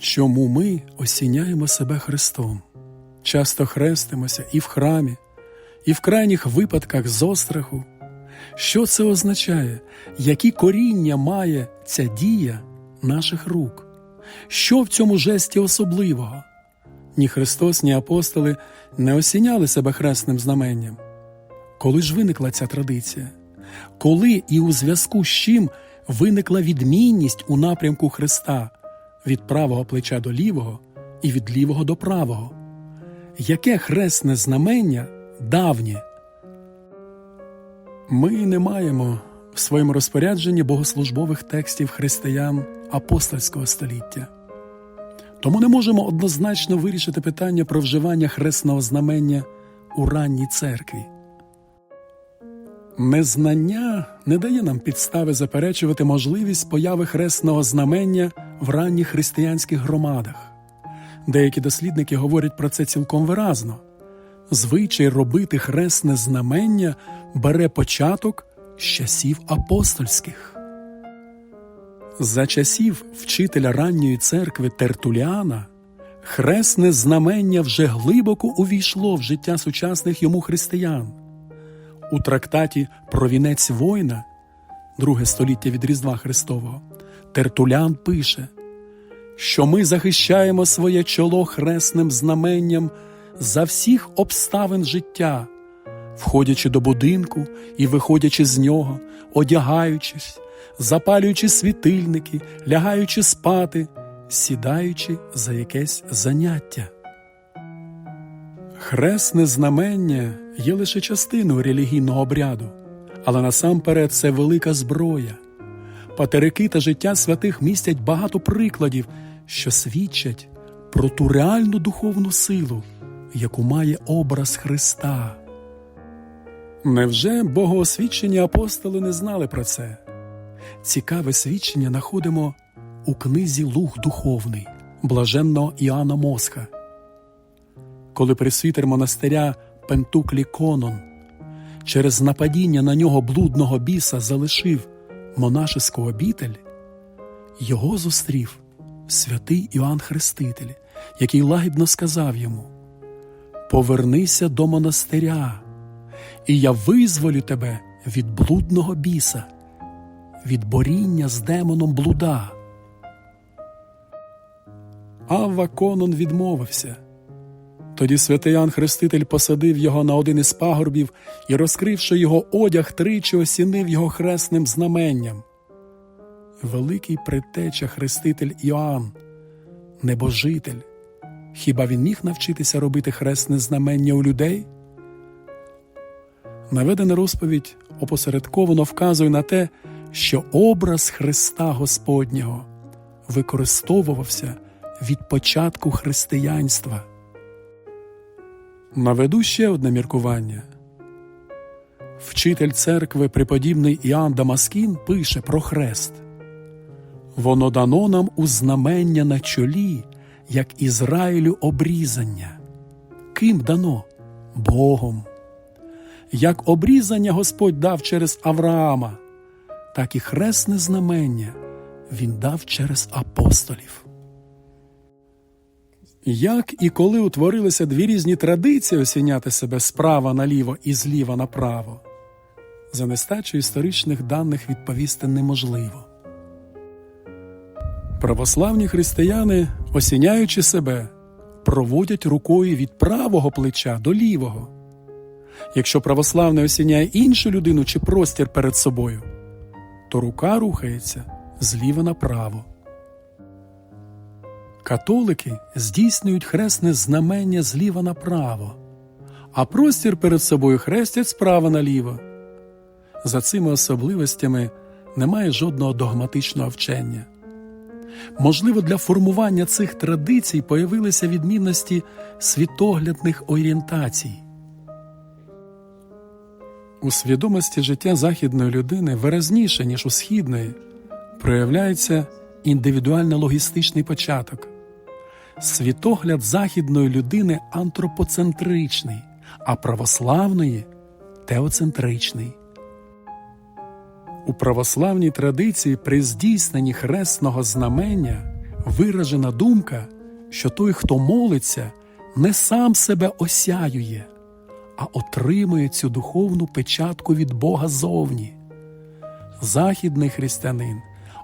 Чому ми осіняємо себе Христом? Часто хрестимося і в храмі, і в крайніх випадках з остраху. Що це означає? Які коріння має ця дія наших рук? Що в цьому жесті особливого? Ні Христос, ні апостоли не осіняли себе хресним знаменням. Коли ж виникла ця традиція? Коли і у зв'язку з чим виникла відмінність у напрямку Христа від правого плеча до лівого і від лівого до правого? Яке хресне знамення давнє? Ми не маємо в своєму розпорядженні богослужбових текстів християн апостольського століття. Тому не можемо однозначно вирішити питання про вживання хресного знамення у ранній церкві. Незнання не дає нам підстави заперечувати можливість появи хресного знамення в ранніх християнських громадах. Деякі дослідники говорять про це цілком виразно. Звичай робити хресне знамення бере початок з часів апостольських. За часів вчителя ранньої церкви Тертуліана хресне знамення вже глибоко увійшло в життя сучасних йому християн. У трактаті про вінець воїна, друге століття від Різдва Христового, Тертулян пише, що ми захищаємо своє чоло хресним знаменням за всіх обставин життя, входячи до будинку і виходячи з нього, одягаючись, запалюючи світильники, лягаючи спати, сідаючи за якесь заняття. Хресне знамення є лише частиною релігійного обряду, але насамперед це велика зброя. Патерики та життя святих містять багато прикладів, що свідчать про ту реальну духовну силу, яку має образ Христа. Невже богоосвідчені апостоли не знали про це? Цікаве свідчення знаходимо у книзі Луг Духовний блаженного Іоанна Мосха. Коли присвітер монастиря Пентуклі Конон через нападіння на нього блудного біса залишив монашеську обітель, його зустрів святий Іоанн Хреститель, який лагідно сказав йому: Повернися до монастиря, і я визволю тебе від блудного біса, від боріння з демоном блуда. Авва Конон відмовився. Тоді святий Ян Хреститель посадив його на один із пагорбів і, розкривши його одяг, тричі осінив його хресним знаменням. Великий предтеча Хреститель Іоанн, небожитель, хіба він міг навчитися робити хресне знамення у людей? Наведена розповідь опосередковано вказує на те, що образ Христа Господнього використовувався від початку християнства. Наведу ще одне міркування. Вчитель церкви преподібний Іоанн Дамаскін пише про хрест. Воно дано нам у знамення на чолі, як Ізраїлю обрізання. Ким дано? Богом. Як обрізання Господь дав через Авраама, так і хресне знамення Він дав через апостолів. Як і коли утворилися дві різні традиції осіняти себе справа наліво і зліва направо, за нестачу історичних даних відповісти неможливо. Православні християни, осіняючи себе, проводять рукою від правого плеча до лівого. Якщо православний осіняє іншу людину чи простір перед собою, то рука рухається зліва направо. Католики здійснюють хресне знамення зліва направо, а простір перед собою хрестять справа наліво. За цими особливостями немає жодного догматичного вчення. Можливо, для формування цих традицій появилися відмінності світоглядних орієнтацій. У свідомості життя західної людини виразніше, ніж у східної, проявляється індивідуально логістичний початок. Світогляд західної людини антропоцентричний, а православної теоцентричний. У православній традиції при здійсненні хресного знамення виражена думка, що той, хто молиться, не сам себе осяює, а отримує цю духовну печатку від Бога зовні. Західний християнин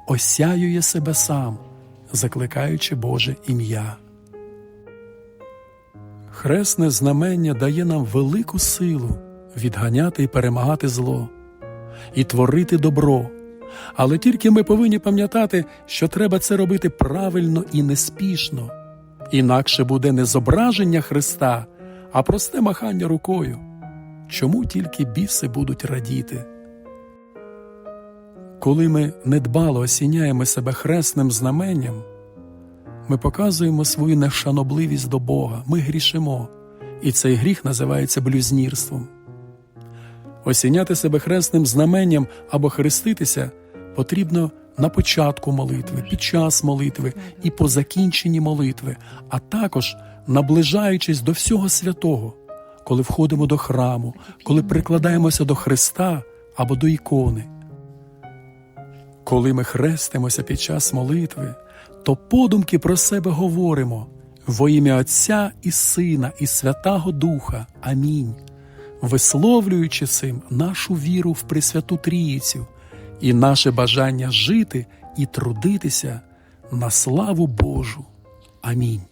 осяює себе сам, закликаючи Боже ім'я. Хресне знамення дає нам велику силу відганяти і перемагати зло, і творити добро. Але тільки ми повинні пам'ятати, що треба це робити правильно і неспішно, інакше буде не зображення Христа, а просте махання рукою. Чому тільки біси будуть радіти? Коли ми недбало осіняємо себе хресним знаменням, ми показуємо свою нешанобливість до Бога, ми грішимо, і цей гріх називається блюзнірством. Осіняти себе хресним знаменням або хреститися потрібно на початку молитви, під час молитви і по закінченні молитви, а також наближаючись до всього святого, коли входимо до храму, коли прикладаємося до Христа або до ікони. Коли ми хрестимося під час молитви, то подумки про себе говоримо во ім'я Отця і Сина, і Святого Духа. Амінь. Висловлюючи цим нашу віру в Пресвяту Трійцю і наше бажання жити і трудитися на славу Божу. Амінь.